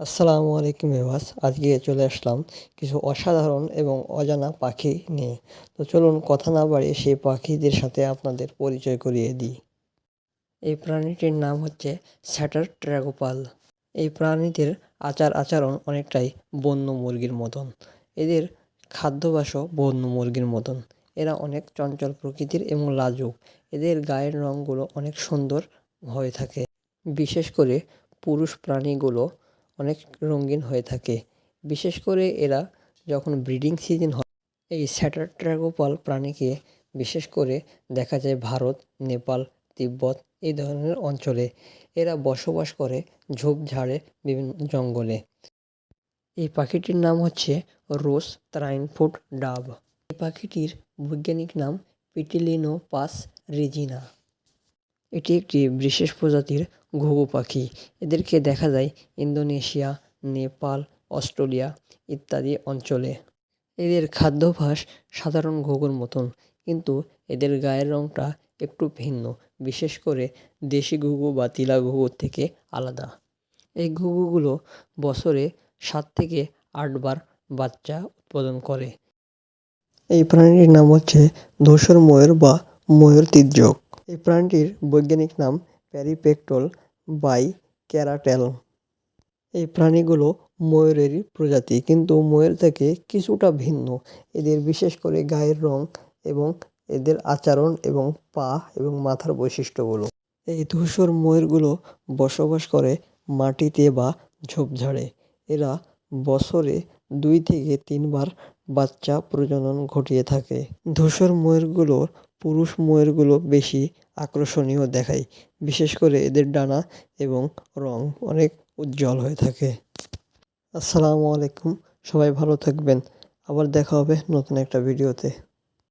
আসসালামু আলাইকুম এওয়াস আজকে চলে আসলাম কিছু অসাধারণ এবং অজানা পাখি নিয়ে। তো চলুন কথা না বাড়িয়ে সেই পাখিদের সাথে আপনাদের পরিচয় করিয়ে দিই। এই প্রাণীটির নাম হচ্ছে স্যাটার ট্র্যাগোপাল। এই প্রাণীদের আচার আচরণ অনেকটাই বন্য মুরগির মতন। এদের খাদ্যাভ্যাসও বন্য মুরগির মতন। এরা অনেক চঞ্চল প্রকৃতির এবং লাজুক। এদের গায়ের রঙগুলো অনেক সুন্দর হয়ে থাকে। বিশেষ করে পুরুষ প্রাণীগুলো অনেক রঙিন হয়ে থাকে। বিশেষ করে এরা যখন ব্রিডিং সিজন হয়, এই স্যাটার ট্র্যাগোপাল প্রাণীকে বিশেষ করে দেখা যায় ভারত, নেপাল, তিব্বত এই ধরনের অঞ্চলে। এরা বসবাস করে ঝোপঝাড়ে বিভিন্ন জঙ্গলে। এই পাখিটির নাম হচ্ছে রোস ত্রাইনফুট ডাব। এই পাখিটির বৈজ্ঞানিক নাম পিটিলিনো পাস রেজিনা। এটি একটি বিশেষ প্রজাতির ঘুঘু পাখি। এদেরকে দেখা যায় ইন্দোনেশিয়া, নেপাল, অস্ট্রেলিয়া ইত্যাদি অঞ্চলে। এদের খাদ্যাভ্যাস সাধারণ ঘুঘুর মতন, কিন্তু এদের গায়ের রঙটা একটু ভিন্ন, বিশেষ করে দেশি ঘুঘু বা তিলা ঘুঘুর থেকে আলাদা। এই ঘুঘুগুলো বছরে সাত থেকে আটবার বাচ্চা উৎপাদন করে। এই প্রাণীটির নাম হচ্ছে ধূসর ময়ূর বা ময়ূর তির্যক। এই প্রাণীটির বৈজ্ঞানিক নাম প্যারিপেক্টল বাই ক্যারাটেল। এই প্রাণীগুলো ময়ূরেরই প্রজাতি, কিন্তু ময়ূর থেকে কিছুটা ভিন্ন। এদের বিশেষ করে গায়ের রং এবং এদের আচরণ এবং পা এবং মাথার বৈশিষ্ট্যগুলো। এই ধূসর ময়ূরগুলো বসবাস করে মাটিতে বা ঝোপঝাড়ে। এরা বছরে দুই থেকে তিনবার বাচ্চা প্রজনন ঘটিয়ে থাকে। ধূসর ময়ূরগুলোর পুরুষ ময়ূরগুলো বেশি আকর্ষণীয় দেখায়। বিশেষ করে এদের ডানা এবং রং অনেক উজ্জ্বল হয়ে থাকে। আসসালামু আলাইকুম, সবাই ভালো থাকবেন। আবার দেখা হবে নতুন একটা ভিডিওতে।